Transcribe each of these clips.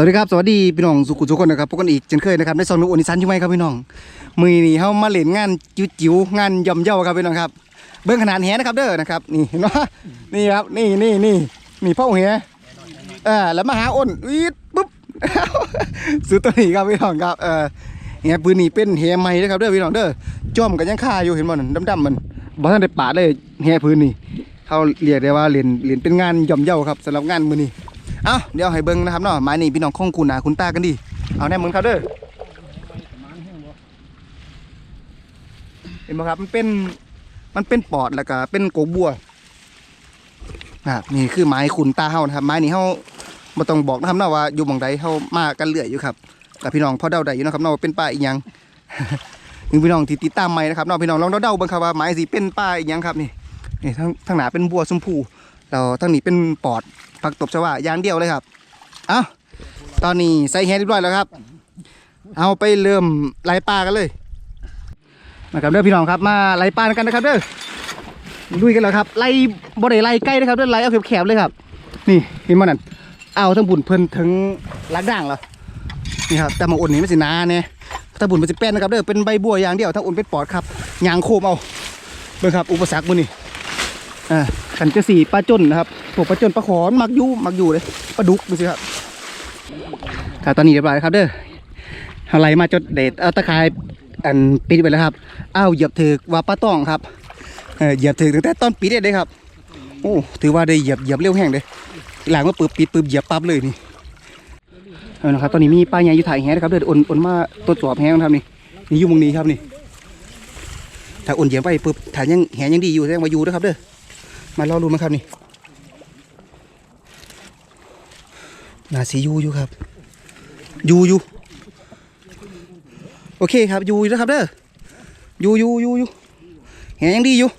สวัสดีครับ สวัสดีพี่น้องสุขุทุกคนนะครับพบกันอีกเช่นเคยนะครับในซองนุโอนิสันใช่ไหมครับพี่น้องมือนี้เฮามาเล่นงานจิ๋วงานย่อมเย่าครับพี่น้องครับเบื้องขนาดแหนะครับเด้อนะครับนี่เห็นไหมนี่ครับนี่นี่นี่นี่พ่อแหอ่าแล้วมาหาอ้นวีดปุ๊บซื้อตัวนี้ครับพี่น้องครับเออแหปืนนี่เป็นแหใหม่นะครับเด้อพี่น้องเด้อจ้อมกันยังค่าอยู่เห็นบ่นั่นดำๆมันบ่ทันได้ปาดเลยแหปืนนี่เขาเรียกได้ว่าเล่นเล่นเป็นงานย่อมเย่าครับสำหรับงานมือนี้ เอาเดี๋ยวให้เบิ้งนะครับเนาะไม้นี่พี่น้องคงคุณนาคุณตากันดิเอาแน่มึงครับเด้อเห็นไหมครับมันเป็นมันเป็นปอดแล้วก็เป็นโกบัวนะครับนี่คือไม้คุณตาเฮานะครับ ไม้นี่เฮาบ่ต้องบอกนะครับเนาะว่าอยู่หม่องใดเฮามากันเรื่อยอยู่ครับกับพี่น้องพอเดาได้อยู่นะครับเนาะเป็นป้าอีหยังนี่พี่น้องที่ติดตามไม้นะครับเนาะพี่น้องลองเดาๆเบิ่งครับว่าไม้สิเป็นป้าอีหยังครับนี่นี่ทั้งทั้งหนาเป็นบัวชมพู แล้วทั้งนี้เป็นปอดผักตบชวาอย่างเดียวเลยครับ เอาตอนนี้ใส่แฮเรียบร้อยแล้วครับ เอาไปเริ่มไล่ปลากันเลย มาครับเด้อพี่น้องครับมาไล่ปลากันนะครับเด้อลุยกันแล้วครับไล่บ่ได้ไล่ใกล้นะครับเด้อไล่เอาแคบๆเลยครับ นี่เห็นมันนั่นเอาทั้งบุญเพิ่นถึงลักด่างแล้วนี่ครับแต่มาอุ่นนี่มันสินาเนี่ยถ้าบุญมันสิแป้นนะครับเด้อเป็นใบบัวอย่างเดียวถ้าอุ่นเป็นปอดครับยางโคมเอาเบิ่งครับ อุปสรรคมื้อนี้อ่า ขันจะสีปลาจนนะครับพวกปลาจนปลาขอนมักยู่มักอยู่เลยปลาดุกดูสิครับครับตอนนี้เรียบร้อยครับเด้ออะไรมาจดเด็ดเอาตะขายอันปิดไปแล้วครับอ้าวเหยียบถือว่าปลาต้องครับเออหยียบถือตั้งแต่ตอนปิดเลยครับ โอ้ถือว่าได้เหยียบเหยียบเร็วแห้งเลยหลังมาปึ๊บปิดปึ๊บเหยียบปั๊บเลยนี่เอานะครับตอนนี้มีปลาใหญ่อยู่ถ่ายแหนะครับเด้ออ่นอ่นมาตรวจสอบแหนะครับนี่นี่อยู่มองนี้ครับนี่ถ้าอ่นเหยียบไปปึ๊บถ้ายยังแหงยังดีอยู่แสดงว่าอยู่นะครับเด้อ มารอรุ้นไหมครับนี่นาซียูอยู่ครับยูยูโอเคครับยูนะครับเด้อยูยูยูยูแหยังดีอยู่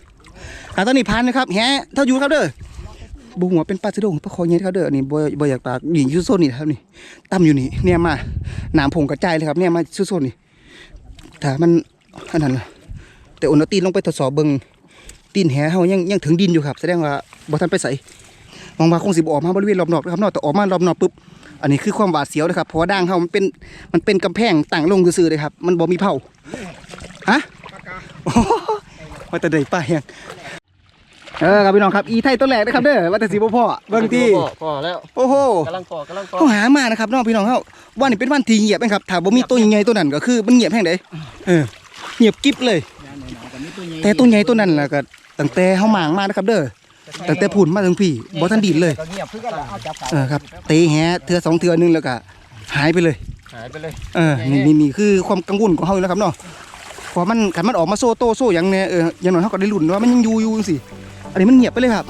กาตอนนี้พันนะครับแหเท่ายูครับเด้อบุหัวเป็นปลาสะดงปลาคอเงี้ยครับเด้อนี่บ่บ่อยากปากนี่ยูโซนนี่ครับนี่ตั้มอยู่นี่เนี่ยมาหนามผงกระจายเลยครับเนี่ยมายูโซนนี่ถ้ามันอันนั้นแต่อุณหตีนลงไปทดสอบเบิ่ง ตีนแหเฮายังยังถึงดินอยู่ครับ แสดงว่าบ่ทันไปใส่มองว่าคงสิบออกมาบริเวณรอบนอกนะครับเนอกแต่ออกมารอบนอกปุ๊บอันนี้คือความหวาดเสียวนะครับเพราะว่าด่างเฮามันเป็นมันเป็นกำแพงตั้งลงซื่อๆเลยครับ มันบ่มีเผาฮะโอ้โหมาแต่ใดป้ายังเออครับพี่น้องครับอีไทยตัวแรกนะครับเด้อว่าแต่สิบ่พ่อเบิ่งที่พอแล้วโอ้โหกำลังพอกำลังพอเขาหามานะครับน้องพี่น้องเฮาวันนี้เป็นวันที่เงียบนะครับถ้าบ่มีตัวใหญ่ๆตัวนั้นก็คือมันเงียบแห่งใดเออเงียบกิ๊บเลย แต่ตัวใหญ่ตัวนั้นล่ะก็ ตั้งแต่เฮาหมางมานะครับ เด้อตั้งแต่พูนมาถึงพี่บ่ทันดินเลยก็เงียบเพื่อนเอาจับเออครับตีแฮเทือสองเทือหนึงแล้วก็หายไปเลย หายไปเลยเออนี่นี่นี่คือความกังวลของเฮาอยู่แล้วครับเนาะเพอมันคันมันออกมาโซโตโซหยังเนี่ยเอออย่างน้อยเฮาก็ได้ลุ้นว่ามันยังอยู่อยู่จังซี่อันนี้มันเงียบไปเลยครับ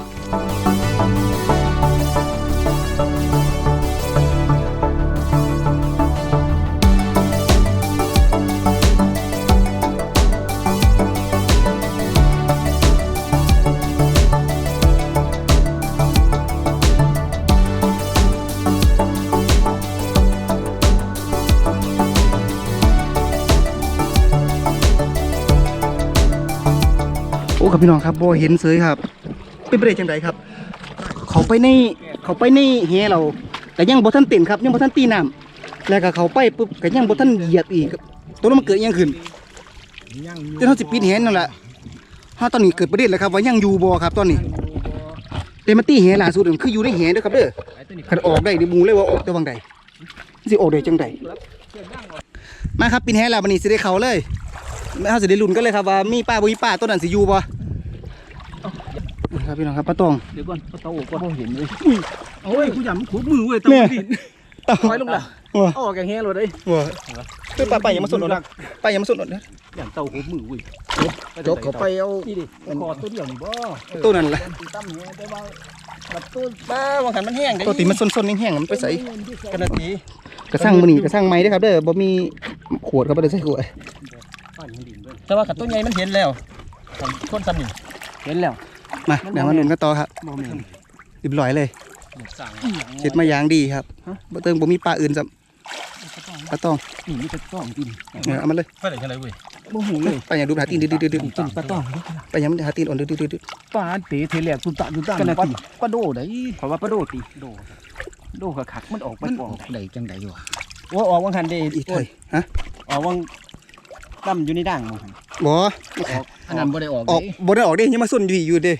พี่น้องครับบ่เห็นเสยครับ เป็นไปได้จังไดครับ เขาไปในเขาไปในแฮเราก็ยังบ่ทันเต้นครับยังบ่ทันตีน้ำแล้วก็เขาไปปุ๊บก็ยังบ่ทันเหยียบอีกตัวนั้นมันเกิดยังขึ้นเจนเฮาสิปิดแฮนั่นแหละเฮาตอนนี้เกิดประเด็นแล้วครับว่ายังอยู่บ่ครับตอนนี้แต่มาตีแฮล่าสุดมันคืออยู่ในแฮเด้อครับเด้อคันออกได้นี่หมูเลยว่าออกแต่วังใดสิออกได้จังไดมาครับปิดแฮแล้ววันนี้สิได้เขาเลยไม่เฮาสิได้ลุ้นกันเลยครับว่ามีป้าบ่มีป้าตัวนั้นสิอยู่บ่ ครับพี่น้องครับป้าตองเดี๋ยวก่อนเอาเตาอบก่อนเห็นเลยโอ้ยกูยำขูดมือเว้ยเนี่ยเต่าถอยลงละว้าเอาออกแกงแห้เลยว้าคือปลาไปยังมาสุดหนนะไปยังมาสุดหนนะอย่างเตาขูดมือเว้ยจกเขาไปเอานี่ดิคอตัวเดียวนี่บ่ตัวนั้นแหละตีตั้มแห้แต่ว่าแบบตัวบ้าบางขันมันแห้งตัวตีมันส้นๆแห้งๆมันไปใส่กันนาทีกระสั่งมือนี่กระสั่งไม้เด้อครับเด้อบ่มีขวดก็บ่ได้ใส่ขวดแต่ว่าขันตัวใหญ่มันเห็นแล้วคนซ้ำนี่ เห็นแล้ว มาเดี๋ยวมาลุ้นกันต่อครับบ่แม่นเรียบร้อยเลยสั่งเช็ดมาอย่างดีครับบ่เติงบ่มีปลาอื่นซ้ำปลาตองนี่มีแต่ต้องกินเออเอามาเลยไปไหนกันเลยเว้ยบ่หูเลยไปอย่างดูหาตีนดื้อกินปลาต้องๆๆไปอย่างหาตีนอ่อนดื้อๆปลาเตะเทแลกตุ่นตะตุ่นตะกันนาปลาทีปลาโดได้เพราะว่าปลาโดตีโดดูกระคักมันออกไปมันปอองอกได้จังไดวะว่าออกวังหันเดอีกไทยฮะออกวังตั้มอยู่ในด่างมั้งหั่นบ่ อันนั้นบ่ได้ออกออกเด้บ่ได้ออกเด้ยังมาส่วนอยู่อีกอยู่เด้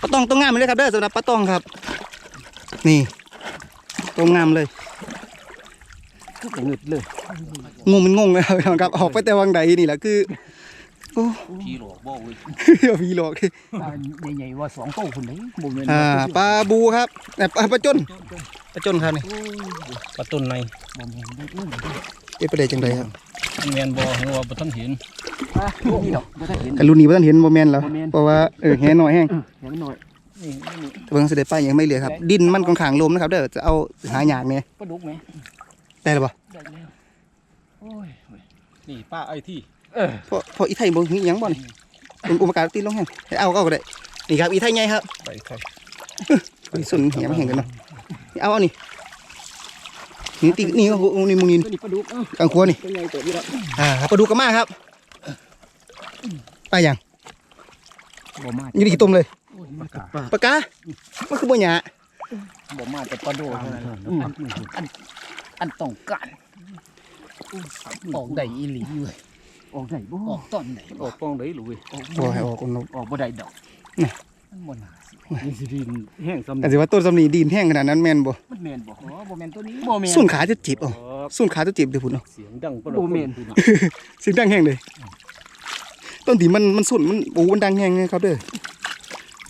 ปลาตองต้องงามเลยครับเด้อสำหรับปลาตองครับ นี่ต้องงามเลยก็กระงึดเลยงงมันงงเลยครับพี่น้องครับออกไปแต่วังใดนี่แหละคือโอ้ผีหลอกบ่เว้ยพี่หลอกปลาใหญ่ๆว่าสองโตคนไหนบ่แม่นอ่าปลาบูครับแต่ปลาปลาจนปลาจนครับนี่ปลาตุนในบ่แม่นได้อุ้มเก็บไปได้จังไดครับ มันแมนบ่หัวบ่ทันเห็นปลาโอ้ยดอกบ่ได้เห็นกันรุ่นนี้บ่ทันเห็นบ่แม่นแล้วบ่แม่นเพราะว่าเออแหน้อยแห้งอย่างน้อยนี่นี่แต่เบิ่งสิได้ป้ายังไม่เหลือครับ ดินมันค่อนข้างลมนะครับเด้อจะเอาหายากแน่ปลาดุกไหมได้หรือบ่ได้แล้วโอ้ยนี่ป้าไอ้ที่เออเพราะเพราะอีไทยบ่มีหยังบ่นี่อุปการตีลงแห้งให้เอาก็เอาก็ได้นี่ครับอีไทยใหญ่ครับไปไข่ไปส่วนเหียมันแห้งกันเนาะนี่เอาเอานี่ นี่ตีนี่โอ้โหนี่มุงนินตัวนี้ปลาดุกเอ้ากลางครัวนี่ตัวใหญ่ตัวนี้แล้วอ่าครับปลาดุกก็มาครับไปยังบ่มาอยู่ดีกี่ตุ่มเลยโอ้ยมันกัดปากกามันคือบ่หยาบ่มาแต่ปลาโดเท่านั้นอืมอันอันต้องการออกได้อีหลีเว้ยออกได้บ่ออกตอนไหนออกปองได้หรือเว้ยออกบ่ให้ออกคนนกออกบ่ได้ดอกนี่มันบ่น่า สินี่สิดินแห้งซ้ำแต่สิว่าต้นสำนีดินแห้งขนาดนั้นแม่นบ่มันแม่นบ่อ๋อบ่แม่นตัวนี้บ่แม่นส่วนขาจะจิบเอะส่วนขาจะจิบเดี๋ยวพุ่นเนาะเสียงดังปะโบเมนเสียงดังแห้งเลยต้นที่มันมันส่วนมันโอ้มันดังแห้งเลยครับเด้อ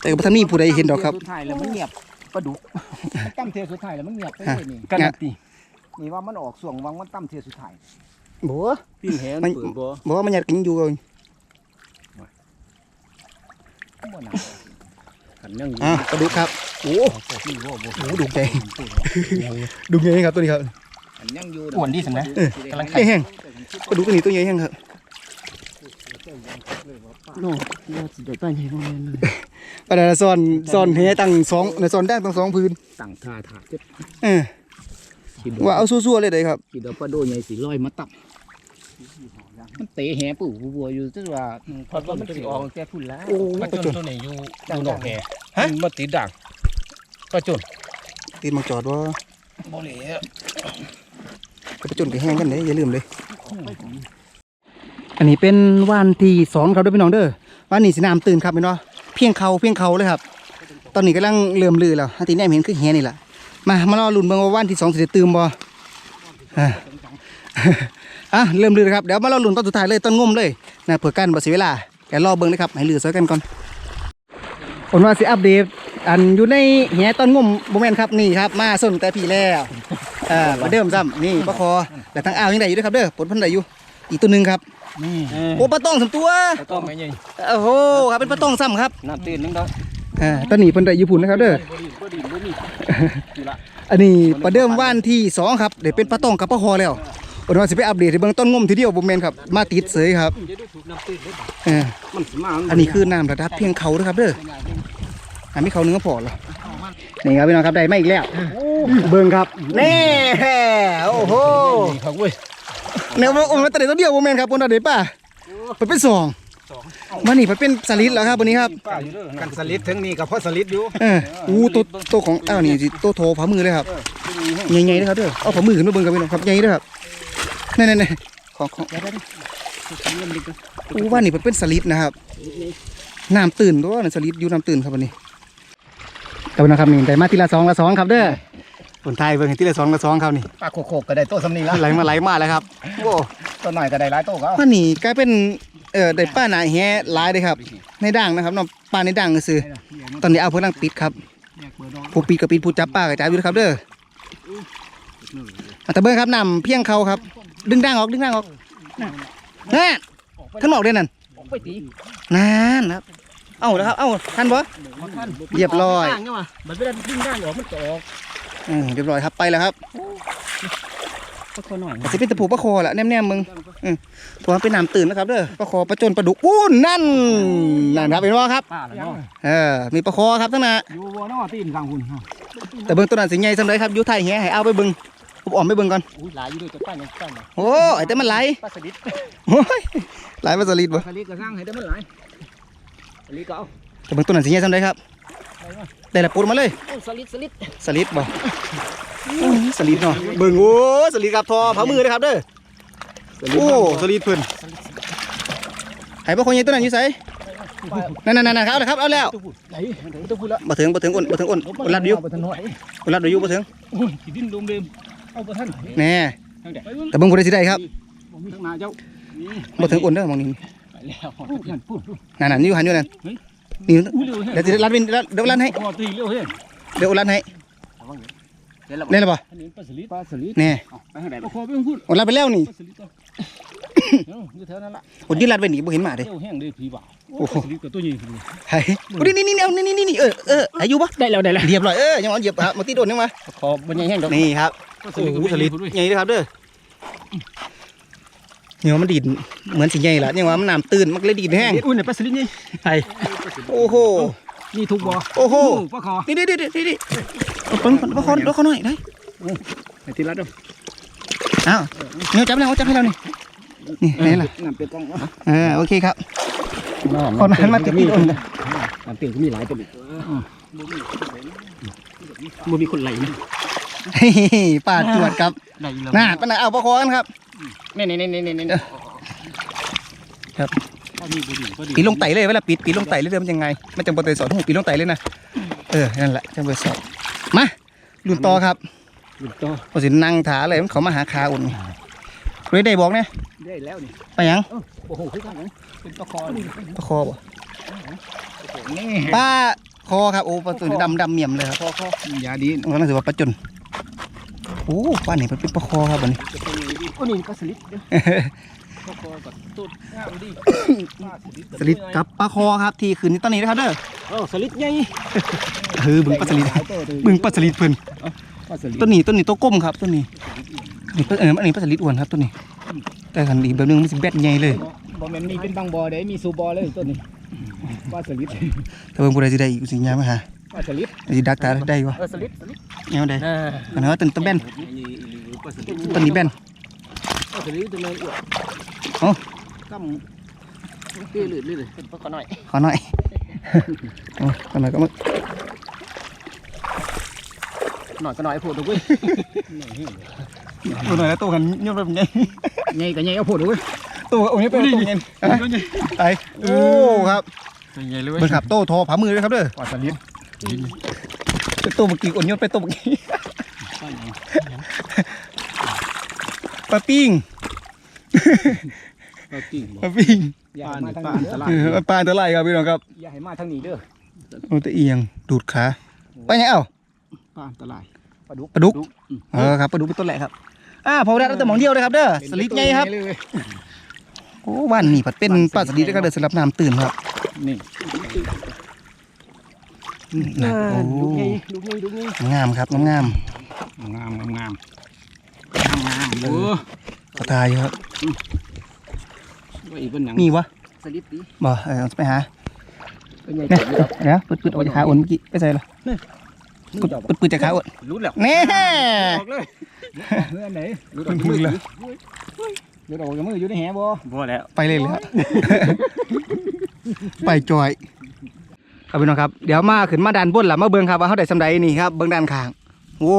แต่ก็บ่ทันมีผู้ใดเห็นดอกครับ สุดท้ายแล้วมันเงียบปลาดุกตั้มเทียสุดท้ายแล้วมันเงียบไปเลยนี่กันตินี่ว่ามันออกส่วงวังมันตั้มเทียสุดท้ายบ่ปิ้งแหนเปิดบ่บ่ว่ามันยัดกันอยู่เลยบ่น่า ขันยังอยู่อะปลาดุกครับโอ้นี่บ่บ่โหดุแดงดุใหญ่ครับตัวนี้ครับอันยังอยู่อ้วนดิสันนะเออกำลังใหญ่แห้ง ปลาดุกตัวนี้ตัวใหญ่แห้งครับโน่เราสิได้ไปให้บ่แม่นเลยปลาดาซ่อนซ่อนแหตั้งสองในซ่อนได้ตั้งสองพื้นตั้งท่าท่าเจ็บเออคิดว่าเอาซั่วๆเลยเด้ครับคิดว่าปลาโดใหญ่สิลอยมาตับ มันเตะแหปู่บัวอยู่จังว่าพอมันสิออกแก่พุ่นแล้วโอ้ปลาปลาจุจนนตัวนี้อยู่อยู่นอกแหฮะมาติดด่างปลาจุนตีนมาจอดว่าบ่เหลวปลาจนก็แห้งกันเด้อย่าลืมเลย อันนี้เป็นวันที่สองครับเด้วยพี่น้องเด้อวันนี้สิน้ำตื่นครับพี่น้องเพียงเขาเพียงเขาเลยครับ ตอนนี้กำลังเริ่มลือแล้วอันที่แนมเห็นคือแหนี่แหละมามารอลุ้นเบิ่งว่าวันที่สองสิได้ตื่นบ่ อะอะเริ่มลือแล้วครับเดี๋ยวมารอลุ้นตอนสุดท้ายเลยต้นงมเลยนะเผื่อกันบ่เสียเวลาแกรอเบิ่งเลยครับให้ลือซอยกันก่อนผมว่าสิอัปเดตอันอยู่ในแหต้นงมบ่แม่นครับนี่ครับ มาส้นแต่พี่แล้วอ่ามาเดิมซ้ำนี่ปลาคอแต่ทางอ่าวยังได้อยู่เด้วยครับเด้อผลพันธุ์ได้อยู่อีกตัวหนึงครับนี่โอ้ปลาต้องสามตัวต้องไม่ใหญ่โอ้โหครับเป็นปลาต้องซ้ำครับน้ำตื่นนึงดอกอ่าตอนนี้เพิ่นได้ญี่ปุ่นนะครับเด้อบ่ดีบ่ดีบ่มีอยู่ละอันนี้ประเดิมว่านที่สองครับเดี๋ยวเป็นปลาต้องกับปลาคอแล้ว วันนี้สิไปอัปเดตให้เบิ่งต้นงมทีเดียวบ่แม่นครับมาติดเสยครับจะดูถูกน้ำตื่นได้บ่เออมันสิมาอันนี้คือน้ำระดับเพียงเขาเด้อครับเด้ออันนี้เขาเนื้อพอเหรอนี่ครับพี่น้องครับได้มาอีกแล้วเบิ่งครับแน่โอ้โหนี่ครับเว้ยแนวว่าโอ้มันแต่เด็ดตัวเดียวบ่แม่นครับบนดาเด็ดป่ะมันเป็นสองมันนี่มันเป็นสลิดแล้วครับวันนี้ครับป้าอยู่เด้อกันสลิดถึงนี่กับพ่อสลิดอยู่เอออู้ตัวตัวของอ้าวนี่สิตัวโถฝ่ามือเลยครับใหญ่ๆเลยครับเด้อเอาฝ่ามือขึ้นมาเบิ่งกันพี่น้องครับใหญ่เด้อครับ นี่ๆๆของของอู้ว่านี่มันเป็นสลิดนะครับน้ำตื่นตัวน่ะสลิดอยู่น้ำตื่นครับวันนี้แต่วันนะครับนี่ได้มาทีละสองละสองครับเด้อคนไทยเบิ่งให้ทีละสองละสองครับนี่ปลาโคกๆก็ได้โตสำนีแล้วไหลมาไหลมาแล้วครับโอ้ตัวหน่อยก็ได้หลายโตก็ว่านี่กลายเป็นเอ่อได้ป้าหนาแฮหลายเลยครับ ในด่างนะครับเนาะป้าในด่างซื้อตอนนี้เอาเพิ่นนั่งปิดครับผู้ปีกับปีผู้จับป้ากับจับอยู่นะครับเด้ออะแต่เบิ้งครับนำเพียงเขาครับ ดึงด่างออกดึงด่างออกนั่นข้างนอกเด้นั่นออกไปตีนั่นนะครับเอ้าแล้วครับ เอ้าทันบ่เรียบร้อยตั้งเนาะมันไม่ได้ดึงด้านออกมันจะออกอืมเรียบร้อยครับไปแล้วครับก็ค่อยหน่อยแต่สิเป็นตะปูปลาคอแหละแนมๆมึงอืมเพราะว่าเป็นน้ำตื่นนะครับเด้อปลาคอปลาจนปลาดุกอู้นั่นนั่นครับเห็นบ่ครับป้าแล้วเนาะเออมีปลาคอครับทั้งนั้นอยู่บัวเนาะตีนกลางหุ่นเนาะแต่เบิ่งตัวนั้นสิใหญ่สำไรครับอยู่ไทายแหให้เอาไปเบิ่ง ผมออมไปเบิ่งก่อนอุ้ยหลายอยู่ด้วยจะป้ายังป้าเนี่ยโอ้ไอ้แต่มันไหลป้าสลิดโอ้ยไหลมาสลิดบ่สลิดก็สร้างให้ได้มันหลายสลิดก็เอาแต่เบิ่งตัวนั้นสิใหญ่สำไรครับได้ละปลดมาเลยโอ้สลิดสลิดสลิดบ่อื้อสลิดเนาะเบิ่งโอ้สลิดครับทอผามือเลยครับเด้อโอ้สลิดเพิ่นให้บ่คนใหญ่ตัวนั้นอยู่ไสนั่นๆๆๆครับเอาเลยครับเอาแล้วไหนต้องพูดละบ่ถึงบ่ถึงอ้นบ่ถึงอ้นอ้นรัดอยู่บ่ทันน้อยอ้นรัดอยู่บ่ถึงโอ้ยขี้ดินลมเดิม เอาบ่ทันแน่ทางใดไปเบิ่งแต่เบิ่งบ่ได้สิได้ครับบ่มีทางหน้าเจ้านี่บ่ถึงอ้นเด้อหมองนี้ไปแล้วพูดนั่นพูดพูดนั่นๆอยู่หันอยู่นั่นเฮ้ยนี่อู้เร็วแฮะเดี๋ยวสิรัดวินรัดเดี๋ยวรัดให้พอตีเร็วเฮ้ยเดี๋ยวอ้นรัดให้เดี๋ยวเราได้แล้วบ่อันนี้ปลาสลิดปลาสลิดแน่เอาไปทางใดบ่ขอไปเบิ่งพูดอ้นรัดไปแล้วนี่ปลาสลิดต่อเดี๋ยวอยู่แถวนั้นล่ะอ้นยืนรัดไว้นี่บ่เห็นหมาเด้เร็วแห้งเด้พี่บ่าวโอ้โหปลาสลิดกับตัวใหญ่พุ่นไห้โอ้นี่นี่นี่เอานี่นี่นี่เออเอออายุบ่ได้แล้วได้แล้วเรียบร้อยเออยังเอาเหยียบครับมาตีโดนยังมาขอบ่ใหญ่แห้งดอกนี่ครับปลาส โอ้ลิดโหกับสลิดพุ่นด้วยใหญ่เลยครับเด้อเหนียวมันดีดเหมือนสิใหญ่ละยังว่ามันน้ำตื้นมันก็เลยดีดแห้งอุ้ยเนี่ยปลาสลิดนี่ไห้โอ้โหนี่ถูกบ่โอ้โหปลาคอนี่นี่นี่นี่นี่เอาเปิ้ลเอาเขาเอาเขาหน่อยได้ไอ้ที่รัดเด้ออ้าวเหนียวจับแล้วเอาจับให้เรานี่นี่ไหนล่ะน้ำเป็ดกล้องวะเออโอเคครับคนนั้นมาจะตีโดนนะน้ำเป็ดก็มีหลายตัวบ่มีคนไหลนะเฮ้ย ปาดจวดครับไหลแล้วน่าปะนะเอาปะคอกันครับนี่นี่นี่นี่นี่ครับก็มีบุหรี่ก็ดีปีนลงไตเลยเวลาปีนปีนลงไตเลยเดี๋ยวมันยังไงมันจะบนไตสอนหูปีนลงไตเลยนะเออนั่นแหละจะไปสอบมาลุ่นต่อครับบุหรี่ต่อพอสินั่งถาเลยมันเขามาหาคาอุ่นเลยได้บอกเนี่ยได้แล้วนี่ไปหยังโอ้โหคือกันเป็นตะคอนี่ปลาคอบ่นี่ปลาคอครับโอ้ปลาตัวนี้ดำดำเมี่ยมเลยครับคอคอยาดีมันน่าจะว่าปลาจน โอ้ปลานี่มันเป็นปลาคอครับบัดนี้โอ้นี่ก็สลิดเด้อตะคอกับตุ๊ดงามดีสลิดกับปลาคอครับที่คืนนี้ตอนนี้นะครับเด้อเออสลิดใหญ่เออบึงปลาสลิดบึงปลาสลิดเพิ่นปลาสลิดต้นนี้ต้นนี้ตัวก้มครับต้นนี้นี่ปลาเอออันนี้ปลาสลิดอ้วนครับต้นนี้แต่ขันอีกแบบนึงมันสิแบดใหญ่เลยบ่แม่นมีเป็นบางบ่อได้มีสูบ่อเลยตัวนี้ ปลาสลิดแต่เบิ่งบ่ได้สิได้อีกสิยามมาหาปลาสลิดสิดักตาได้วะเออสลิดสลิดแนวใดอ่าอันนั้นว่าต้นต้นแบนปลาสลิดต้นนี้แบนปลาสลิดตัวนึงอ้วนเอ้ากำเปี้ยลื่นๆเลยเป็นปลาขอหน่อยขอหน่อยโอ้ขอหน่อยก็มาหน่อยก็หน่อยพูดดูเว้ยตัวหน่อยแล้วตัวกันยอดแบบใหญ่ใหญ่ก็ใหญ่เอาพูดดูเว้ยตัวโอ้ยเป็นตัวใหญ่ไปโอ้ครับ ใหญ่เลยเบิ่งครับโตทอผามือเลยครับเด้อปลาสลิดเป็นตัวเมื่อกี้อ่อนโยนไปตัวเมื่อกี้ปลาปิ้งปลาจริงปลาปิ้งอย่าให้มาทางนี้เด้อเออปลาตัวไรครับพี่น้องครับอย่าให้มาทางนี้เด้อโอ้แตะเอียงดูดขาไปยังเอ้าปลาอันตรายปลาดุกปลาดุกเออครับปลาดุกเป็นต้นแหละครับอ่าพอได้เราแต่หมองเดียวเลยครับเด้อสลิดไงครับเลย โอ้บ้านนี่ผัดเป็นปลาสลิดแล้วก็เดินสลับน้ำตื่นครับนี่นะโอ้ดุกใหญ่ดุกใหญ่ดุกใหญ่งามครับงามงามงามงามงามงามโอ้ๆกระตายอยู่ครับว่าอีกเป็นหยังมีวะสลิดดิบ่เออเอาไปหาเป็นใหญ่เนี่ยเกิดอยู่แล้วเดี๋ยวปืดๆออกจากขาอ้วนเมื่อกี้ไปใส่ละมืปือดจับปืดๆจากขาอ้วนรู้แล้วแน่ออกเลยเมื่อไหนรู้มือเลย เดี๋ยวเราจะมืออยู่ในแหบ่บ่แล้วไปเลยเลยครับไปจอย ครับพี่น้องครับ เดี๋ยวมาขึ้นมาด้านบนล่ะมาเบิ่งครับว่าเขาได้สำใดนี่ครับเบิ่งด้านข้างโอ้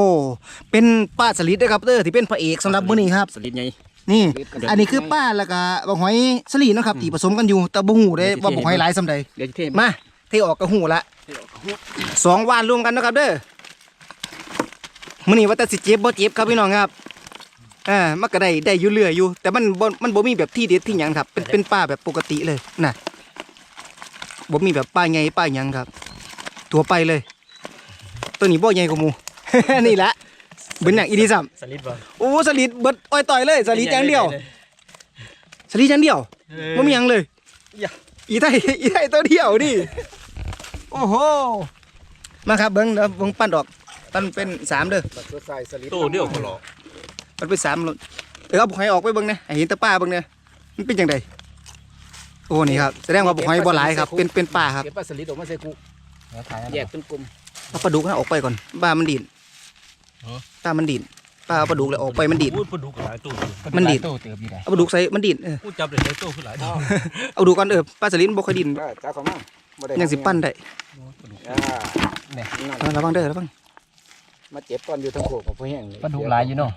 เป็นป้าสลิดนะครับเด้อที่เป็นพระเอกสำหรับมื้อนี้ครับ สลิดใหญ่นี่ อันนี้คือป้าแล้วก็บักหอยสลีเนาะครับที่ผสมกันอยู่แต่บ่ฮู้ได้ว่าบักหอยหลายสำใดเดี๋ยวจะเทมมาเทออกกระหูละสองวานรวมกันเนาะครับเด้อมื้อนี้ว่าแต่สิเจ็บบ่เจ็บครับพี่น้องครับ อ่ามันก็ได้ได้อยู่เรื่อยอยู่ แต่มันบ่มันบ่มีแบบที่เด็ดที่หยังครับ เป็นเป็นป้าแบบปกติเลยน่ะบ่มีแบบป้าใหญ่ป้าหยังครับ ตัวไปเลย ตัวนี้บ่ใหญ่กว่าหมู่นี่แหละเบิ่นหยังอีดีซ้ำสลิดบ่โอ้สลิดเบิดอ้อยต่อยเลยสลิดอย่างเดียวสลิดอย่างเดียวไม่มีหยังเลย อย่าอีไทยอีไทยตัวเดียวนี่ โอ้โห มาครับเบิ้งเดี๋ยวเบิ้งปั้นดอก ปั้นเป็นสามเด้อใส่สลิดตัวเดียวก็หรอ ปั้นเป็นสามเลยเออเอาบุกหอยออกไปเบิ้งเนี่ยให้เห็นแตะป้าเบิ้งเนี่ยมันเป็นจังไดโอ้นี่ครับแสดงว่าบุกหอยบ่หลายครับ เป็นเป็นป้าครับเก็บปลาสลิดออกมาใส่กูแยกเป็นกลุ่มเอาปลาดุกนะออกไปก่อนป้ามันดีดป้ามันดีดป้าเอาปลาดุกแล้วออกไปมันดีดพูดปลาดุกหลายตัวมันดีดโตเติบอยู่ได้เอาปลาดุกใส่มันดีดเออพูดจับเลยหลายตัวคือหลายตัวเอาดูก่อนเออป้าสลิดมันบ่ค่อยดีดจ้าเขามายังสิปั้นได้อ่าเอาระวังเด้อระวัง มาเจ็บตอนอยู่ทั้งโขกกับพ่อแห้งเลยปลาดุกหลายอยู่เนาะ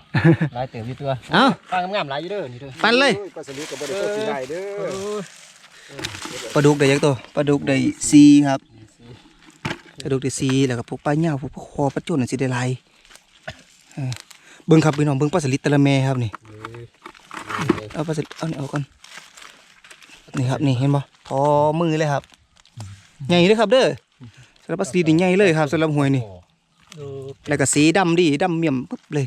หลายเติบอยู่ตัวเอาปลางามๆหลายอยู่เด้อนี่เด้อปั้นเลยโอ้ปลาสลิดกับบริโภคที่ได้เด้อปลาดุกได้ยักตัวปลาดุกได้ซีครับปลาดุกได้ซีแล้วก็พวกปลาเหย่าพวกปลาคอปลาจุ่นน่ะสิได้หลายเออเบิ่งครับพี่น้องเบิ่งปลาสลิดแต่ละแม่ครับนี่เอาปลาสลิดเอานี่เอาก่อนนี่ครับนี่เห็นบ่พอมือเลยครับใหญ่เลยครับเด้อสำหรับปลาสลิดนี่ใหญ่เลยครับสำหรับหวยนี่เออ แล้วก็สีดำดีดำเมี่ยมปึ๊บเลย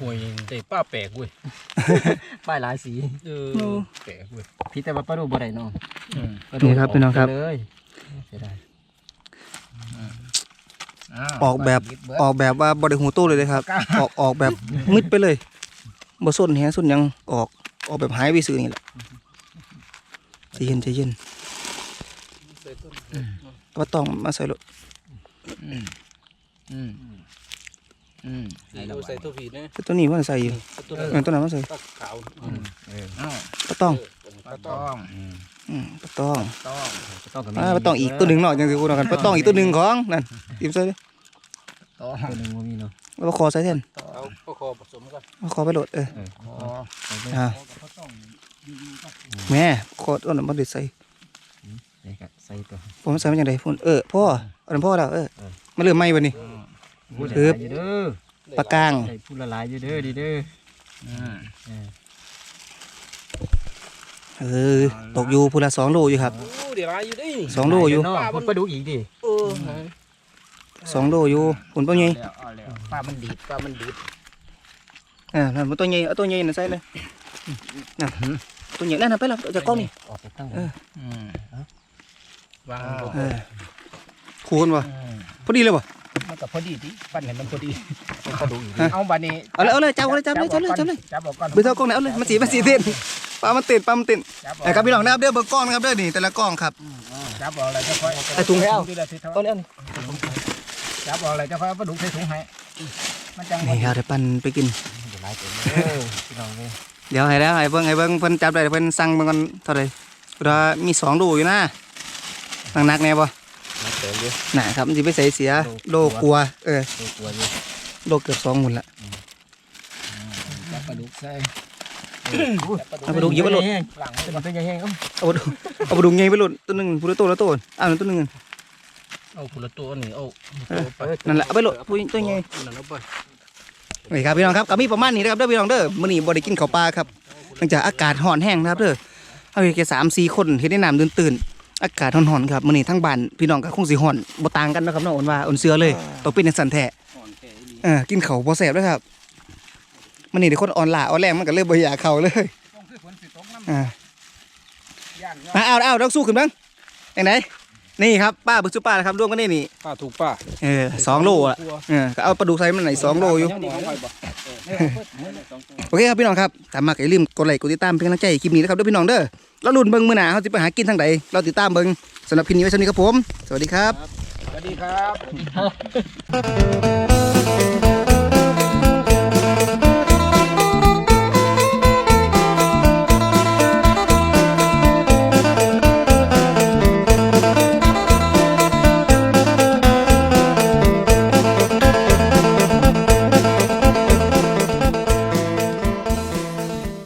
ห่วยแต่ป้าแปลกเว้ยป้ายหลายสีเออโอ้แปลกเว้ยพี่แต่ว่าปลาดุกบ่ได้เนาะนี่ครับพี่น้องครับเลยเสียดายออกแบบออกแบบว่าบริหูตู้เลยเลยครับ ออกออกแบบมืดไปเลยบ่ส้นแฮะส้นหยังออกออกแบบหายไปซื่อนี่แหละใจเย็นใจเย็นก็ต้องมาใส่รถ อืมอืมอืมใส่ตัวผีนะแต่ตัวนี้ว่าใส่อยู่เออตัวนั้นมาใส่ปลาขาวอ้าวก็ต้องปลาตอต้องงอืมก็ต้องต้องต้องกับอ่าก็ต้องอีกตัวหนึ่งเนาะจังสิคุณกันก็ต้องอีกตัวหนึ่งของนั่นอิ่มใส่เลยต้องตัวหนึงบ่มีเนาะแล้วก็คอใส่แทนเอาข้อคอผสมกันเอาคอไปโหลดเอออ๋ออ่าแม่คอตัวนั้นบ่ได้ใส่ใส่กับใส่ตัวผมใส่มาจังไดพุ่นเออพ่ออันนั้นพ่อแล้วเออมาเริ่มใหม่บัดนี้ พูดปึ๊บหลายอยู่เด้อปากกลางใส่พูดละหลายอยู่เด้อดีเด้ออืมเออตกอยู่พูละสองโลอยู่ครับโอ้เดี๋ยวไรอยู่ดิสองโลอยู่เนาะพูดปลาดุกอีกดิเออสองโลอยู่ผลตัวใหญ่แล้วเอาแล้วปลามันดีดปลามันดีดอ่านั่นมันตัวใหญ่เอาตัวใหญ่น่ะใส่เลยนั่นตัวใหญ่นั่นน่ะไปแล้วจากกล้องนี่ออกไปตั้งเอออืมวางลงเออคูณบ่อืมพอดีเลยบ่ มันก็พอดีดิปั้นให้มันพอดีปลาดุกอีกเอาบัดนี้เอาเลยเอาเลยจับเอาเลยจับเลยจับเลยจับเลยจับออกก่อนเบอร์เท่ากล้องไหนเอาเลยมันสีมันสีเต้นปลามันเต้นปลามันเต้นจับออกไอ้ครับพี่น้องนะครับเด้อเบอร์กล้องนะครับเด้อนี่แต่ละกล้องครับจับออกอะไรจะค่อยไอ้ถุงให้เอาที่ละที่เท่าต้นนี้จับออกอะไรจะค่อยเอาปลาดุกใส่ถุงให้มันจังนี่ครับเดี๋ยวปั่นไปกินเดี๋ยวหลายตัวเด้อพี่น้องเอ้ยเดี๋ยวให้แล้วให้เบิ่งให้เบิ่งเพิ่นจับได้เดี๋ยวเพิ่นสั่งเบิ่งกันเท่าไหร่เวลามีสองโลอยู่นะหนักๆแน่บ่ หลายตัวอยู่น่ะครับมันสิไปใส่เสียโลกลัว เออตัวกลัวอยู่โลเกือบสองหมุนละจับปลาดุกใส่เอาไปดูหยิบไปโหลดหลังเป็นตัวใหญ่แห้งเอ้าเอาไปดูเอาไปดูไงไปโหลดตัวหนึงผู้ละตัวละตัวอ่าตัวหนึงเอาคนละตัวนี่เอาเออนั่นแหละเอาไปโหลดผู้ตัวใหญ่นั่นเอาไปนี่ครับพี่น้องครับก็มีประมาณนี้นะครับเด้อพี่น้องเด้อมื้อนี้บ่ได้กินข้าวปลาครับหลังจากอากาศร้อนแห้งนะครับเด้อเอาแค่สามสี่คนเฮ็ดได้น้ำตื่นๆ อากาศร้อนๆครับมื้อนี้ทั้งบ้านพี่น้องก็คงสิร้อนบ่ต่างกันนะครับเนาะอ่อนว่าอ่อนเสือเลยต้องเป็นจังซั่นแท้เออกินข้าวบ่แซ่บเด้อครับมื้อนี้ได้คนอ่อนล้าอ่อนแรงมันก็เลยบ่อยากเข้าเลยอ่ามาเอาเอาต้องสู้ขึ้นเบ้างจังไดนี่ครับป้าบึกซุป้านะครับรวมกันได้นี่ป้าถูกป้าเออสองโลอะเออก็เอาปลาดุกใส่มันไหนสองโลอยู่โอเคครับพี่น้องครับตามมาก็อย่าลืมกดไลค์กดติดตามเป็นกำลังใจให้คลิปนี้นะครับด้วยพี่น้องเด้อ เราลุ่นเบิ้งมื้อหน้าเขาสิไปหากินทางใดเราติดตามเบิ้งสำหรับคลิปนี้ไว้เท่านี้ครับผม สวัสดีครับ สวัสดีครับ